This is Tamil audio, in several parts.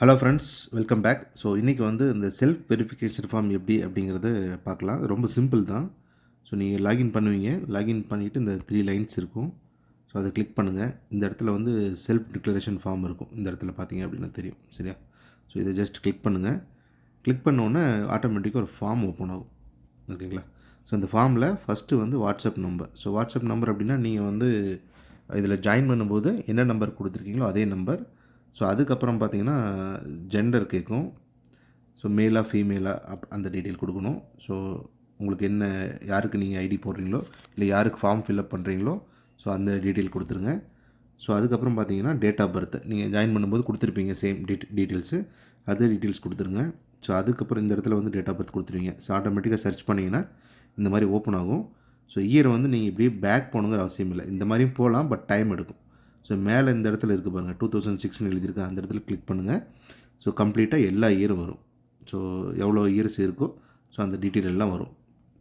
Hello friends welcome back so இன்றைக்கி வந்து இந்த செல்ஃப் வெரிஃபிகேஷன் ஃபார்ம் எப்படி அப்படிங்கிறது பார்க்கலாம். ரொம்ப சிம்பிள் தான். ஸோ நீங்கள் லாகின் பண்ணுவீங்க. லாகின் பண்ணிவிட்டு இந்த த்ரீ லைன்ஸ் இருக்கும். ஸோ அதை கிளிக் பண்ணுங்கள் இந்த இடத்துல வந்து செல்ஃப் டிக்ளரேஷன் ஃபார்ம் இருக்கும். இந்த இடத்துல பார்த்தீங்க அப்படின்னா தெரியும். சரியா? ஸோ இதை ஜஸ்ட் கிளிக் பண்ணுங்கள் கிளிக் பண்ணோன்னே ஆட்டோமேட்டிக்காக ஒரு ஃபார்ம் ஓப்பன் ஆகும். ஓகேங்களா? ஸோ இந்த ஃபார்மில் ஃபஸ்ட்டு வந்து WhatsApp number so WhatsApp number அப்படின்னா நீங்கள் வந்து இதில் ஜாயின் பண்ணும்போது என்ன நம்பர் கொடுத்துருக்கீங்களோ அதே நம்பர் ஸோ அதுக்கப்புறம் பார்த்தீங்கன்னா ஜெண்டர் கேட்கும் ஸோ மேலாக ஃபீமேலாக அப் அந்த டீட்டெயில் கொடுக்கணும். ஸோ உங்களுக்கு என்ன யாருக்கு நீங்கள் ஐடி போடுறீங்களோ இல்லை யாருக்கு ஃபார்ம் ஃபில்அப் பண்ணுறீங்களோ ஸோ அந்த டீட்டெயில் கொடுத்துருங்க. ஸோ அதுக்கப்புறம் பார்த்தீங்கன்னா டேட் ஆஃப் பர்த் நீங்கள் ஜாயின் பண்ணும்போது கொடுத்துருப்பீங்க சேம் டீட் டீட்டெயில்ஸு அதே டீட்டெயில்ஸ் கொடுத்துருங்க. ஸோ அதுக்கப்புறம் இந்த இடத்துல வந்து டேட் ஆஃப் பர்த் கொடுத்துருவீங்க. ஸோ ஆட்டோமேட்டிக்காக சர்ச் பண்ணிங்கன்னா இந்த மாதிரி ஓப்பன் ஆகும். ஸோ இயரை வந்து நீங்கள் இப்படியே பேக் போகணுங்கிற அவசியம் இல்லை. இந்த மாதிரியும் போகலாம் பட் டைம் எடுக்கும். ஸோ மேலே இந்த இடத்துல இருக்குது பாருங்கள் டூ தௌசண்ட் சிக்ஸ்னு எழுதியிருக்கேன். அந்த இடத்துல கிளிக் பண்ணுங்கள் ஸோ கம்ப்ளீட்டாக எல்லா இயரும் வரும். ஸோ எவ்வளோ இயர்ஸ் இருக்கோ ஸோ அந்த டீட்டெயில் எல்லாம் வரும்.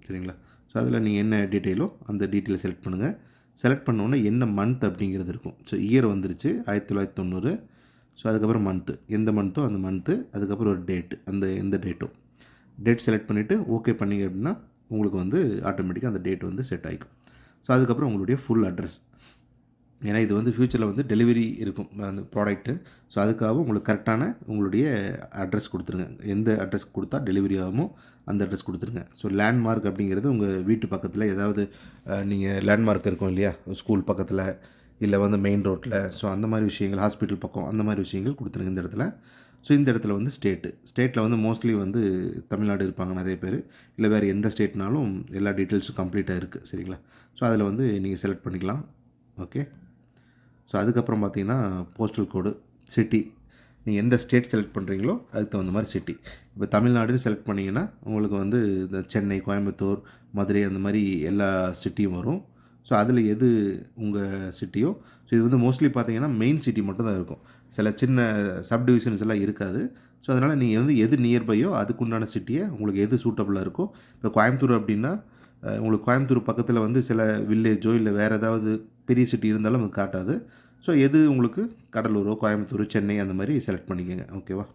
சரிங்களா? ஸோ அதில் நீங்கள் என்ன டீட்டெயிலோ அந்த டீட்டெயிலை செலக்ட் பண்ணுங்கள் செலக்ட் பண்ணோன்னே என்ன மந்த் அப்படிங்கிறது இருக்கும். ஸோ இயர் வந்துருச்சு. ஆயிரத்தி தொள்ளாயிரத்தி தொண்ணூறு. ஸோ அதுக்கப்புறம் மந்த்து எந்த மந்த்தோ அந்த மந்த்து அதுக்கப்புறம் ஒரு டேட்டு அந்த எந்த டேட்டோ டேட் செலக்ட் பண்ணிவிட்டு ஓகே பண்ணிங்க அப்படின்னா உங்களுக்கு வந்து ஆட்டோமேட்டிக்காக அந்த டேட் வந்து செட் ஆகிக்கும் ஸோ அதுக்கப்புறம் உங்களுடைய ஃபுல் அட்ரஸ் ஏன்னா இது வந்து ஃப்யூச்சரில் வந்து டெலிவரி இருக்கும் அந்த ப்ராடக்ட்டு ஸோ அதுக்காக உங்களுக்கு கரெக்டான உங்களுடைய அட்ரஸ் கொடுத்துருங்க. எந்த அட்ரஸ் கொடுத்தா டெலிவரி ஆகுமோ அந்த அட்ரஸ் கொடுத்துருங்க. ஸோ லேண்ட்மார்க் அப்படிங்கிறது உங்கள் வீட்டு பக்கத்தில் ஏதாவது நீங்கள் லேண்ட்மார்க் இருக்கும் இல்லையா? ஸ்கூல் பக்கத்தில் இல்லை வந்து மெயின் ரோட்டில் ஸோ அந்த மாதிரி விஷயங்கள் ஹாஸ்பிட்டல் பக்கம் அந்த மாதிரி விஷயங்கள் கொடுத்துருங்க இந்த இடத்துல. ஸோ இந்த இடத்துல வந்து ஸ்டேட்டு ஸ்டேட்டில் வந்து மோஸ்ட்லி வந்து தமிழ்நாடு இருப்பாங்க நிறைய பேர். இல்லை வேறு எந்த ஸ்டேட்னாலும் எல்லா டீட்டெயில்ஸும் கம்ப்ளீட்டாக இருக்குது சரிங்களா? ஸோ அதில் வந்து நீங்கள் செலக்ட் பண்ணிக்கலாம். ஓகே ஸோ அதுக்கப்புறம் பார்த்தீங்கன்னா போஸ்டல் கோடு சிட்டி நீங்கள் எந்த ஸ்டேட் செலக்ட் பண்ணுறீங்களோ அதுக்கு தகுந்த மாதிரி சிட்டி இப்போ தமிழ்நாடுன்னு செலக்ட் பண்ணிங்கன்னா உங்களுக்கு வந்து இந்த சென்னை கோயம்புத்தூர் மதுரை அந்த மாதிரி எல்லா சிட்டியும் வரும். ஸோ அதில் எது உங்கள் சிட்டியோ ஸோ இது வந்து மோஸ்ட்லி பார்த்தீங்கன்னா மெயின் சிட்டி மட்டும் தான் இருக்கும். சில சின்ன சப் டிவிஷன்ஸ் எல்லாம் இருக்காது. ஸோ அதனால் நீங்கள் வந்து எது நியர்பையோ அதுக்குண்டான சிட்டியை உங்களுக்கு எது சூட்டபுளாக இருக்கோ இப்போ கோயம்புத்தூர் அப்படின்னா உங்களுக்கு கோயம்புத்தூர் பக்கத்தில் வந்து சில வில்லேஜோ இல்லை வேறு ஏதாவது பெரிய சிட்டி இருந்தாலும் அது காட்டாது. ஸோ எது உங்களுக்கு? கடலூரோ கோயம்புத்தூர் சென்னை அந்த மாதிரி செலக்ட் பண்ணிக்கோங்க. ஓகேவா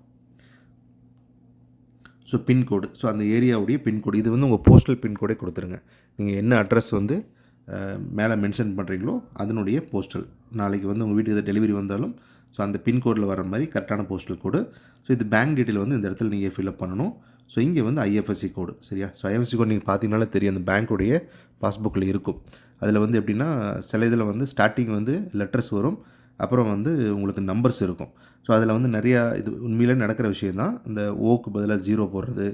ஸோ பின்கோடு ஸோ அந்த ஏரியாவுடைய பின்கோடு இது வந்து உங்கள் போஸ்டல் பின்கோடே கொடுத்துருங்க. நீங்கள் என்ன அட்ரஸ் வந்து மேலே மென்ஷன் பண்ணுறீங்களோ அதனுடைய போஸ்டல் நாளைக்கு வந்து உங்கள் வீட்டுக்கு டெலிவரி வந்தாலும் ஸோ அந்த பின்கோடில் வர மாதிரி கரெக்டான போஸ்டல் கோடு ஸோ இது பேங்க் டீட்டெயில் வந்து இந்த இடத்துல நீங்கள் ஃபில்அப் பண்ணணும். ஸோ இங்கே வந்து ஐஎஃப்எஸ்சி கோடு சரியா? ஸோ ஐஎஃப்எஸ்சி கோடு நீங்கள் பார்த்தீங்கனாலே தெரியும். அந்த பேங்க்குடைய பாஸ்புக்கில் இருக்கும். அதில் வந்து எப்படின்னா சில இதில் வந்து ஸ்டார்டிங் வந்து லெட்டர்ஸ் வரும். அப்புறம் வந்து உங்களுக்கு நம்பர்ஸ் இருக்கும். ஸோ அதில் வந்து நிறையா இது உண்மையில் நடக்கிற விஷயம் தான் இந்த ஓக்கு பதிலாக ஜீரோ போடுறது.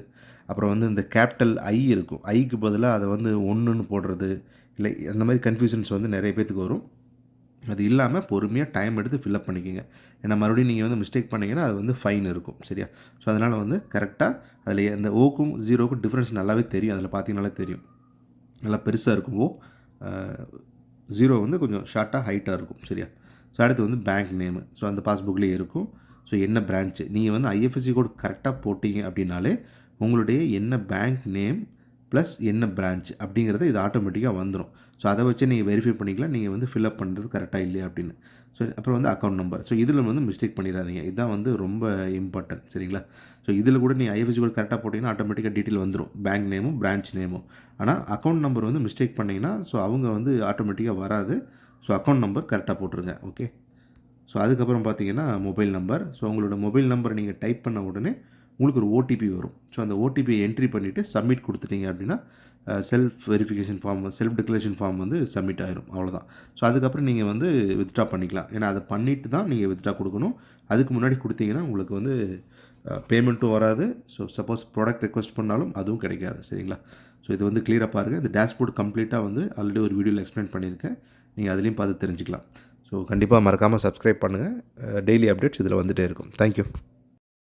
அப்புறம் வந்து இந்த கேபிட்டல் ஐ இருக்கும். ஐக்கு பதிலாக அதை வந்து ஒன்றுன்னு போடுறது. இல்லை அந்த மாதிரி கன்ஃபியூஷன்ஸ் வந்து நிறைய பேத்துக்கு வரும். அது இல்லாமல் பொறுமையாக டைம் எடுத்து ஃபில்அப் பண்ணிக்கோங்க. ஏன்னா மறுபடியும் நீங்கள் வந்து மிஸ்டேக் பண்ணிங்கன்னா அது வந்து ஃபைன் இருக்கும். சரியா? ஸோ அதனால் வந்து கரெக்டாக அதில் அந்த ஓக்கும் ஜீரோக்கும் டிஃப்ரென்ஸ் நல்லாவே தெரியும். அதில் பார்த்தீங்கனாலே தெரியும். நல்லா பெருசாக இருக்கும் ஓ ஜீரோ வந்து கொஞ்சம் ஷார்ட்டாக ஹைட்டாக இருக்கும் சரியா? ஸோ அடுத்து வந்து பேங்க் நேமு ஸோ அந்த பாஸ்புக்லேயே இருக்கும். ஸோ என்ன பிரான்ச்சு நீங்கள் வந்து ஐஎஃப்எஸ்சி கோட் கரெக்டாக போட்டிங்க அப்படின்னாலே உங்களுடைய என்ன பேங்க் நேம் ப்ளஸ் என்ன பிரான்ச் அப்படிங்கிறது இது ஆட்டோமேட்டிக்காக வந்துடும் ஸோ அதை வச்சு நீங்கள் வெரிஃபை பண்ணிக்கலாம். நீங்கள் வந்து ஃபில்அப் பண்ணுறது கரெக்டாக இல்லையா அப்படின்னு. ஸோ அப்புறம் வந்து அக்கௌண்ட் நம்பர் ஸோ இதில் வந்து மிஸ்டேக் பண்ணிடாதீங்க. இதுதான் வந்து ரொம்ப இம்பார்ட்டன்ட் சரிங்களா? ஸோ இதில் கூட நீங்கள் ஐஎஃப்எஸ்சி கூட கரெக்டாக போட்டிங்கன்னா ஆட்டோமேட்டிக்காக டீட்டெயில் வந்துடும் பேங்க் நேமும் பிரான்ச் நேமும் ஆனால் அக்கௌண்ட் நம்பர் வந்து மிஸ்டேக் பண்ணிங்கன்னா ஸோ அவங்க வந்து ஆட்டோமேட்டிக்காக வராது. ஸோ அக்கௌண்ட் நம்பர் கரெக்டாக போட்டுருங்க. ஓகே ஸோ அதுக்கப்புறம் பார்த்தீங்கன்னா மொபைல் நம்பர் ஸோ உங்களோட மொபைல் நம்பர் நீங்கள் டைப் பண்ண உடனே உங்களுக்கு ஒரு ஓடிபி வரும். ஸோ அந்த ஓடிபியை என்ட்ரி பண்ணிவிட்டு சப்மிட் கொடுத்துட்டீங்க அப்படின்னா self verification form self declaration form வந்து சப்மிட் ஆயிரும். அவ்வளோதான் ஸோ அதுக்கப்புறம் நீங்கள் வந்து வித்ட்ரா பண்ணிக்கலாம். ஏன்னா அதை பண்ணிவிட்டு தான் நீங்கள் வித்ட்ரா கொடுக்கணும். அதுக்கு முன்னாடி கொடுத்தீங்கன்னா உங்களுக்கு வந்து பேமெண்ட்டும் வராது. ஸோ சப்போஸ் ப்ராடக்ட் ரெக்வஸ்ட் பண்ணாலும் அதுவும் கிடைக்காது. சரிங்களா? ஸோ இது வந்து கிளியராக பாருங்கள் இந்த டேஷ்போர்ட் கம்ப்ளீட்டாக வந்து ஆல்ரெடி ஒரு வீடியோவில் எக்ஸ்பிளைன் பண்ணியிருக்கேன். நீங்கள் அதுலேயும் பார்த்து தெரிஞ்சுக்கலாம். ஸோ கண்டிப்பாக மறக்காமல் சப்ஸ்கிரைப் பண்ணுங்கள் டெய்லி அப்டேட்ஸ் இதில் வந்துகிட்டே இருக்கும். தேங்க்யூ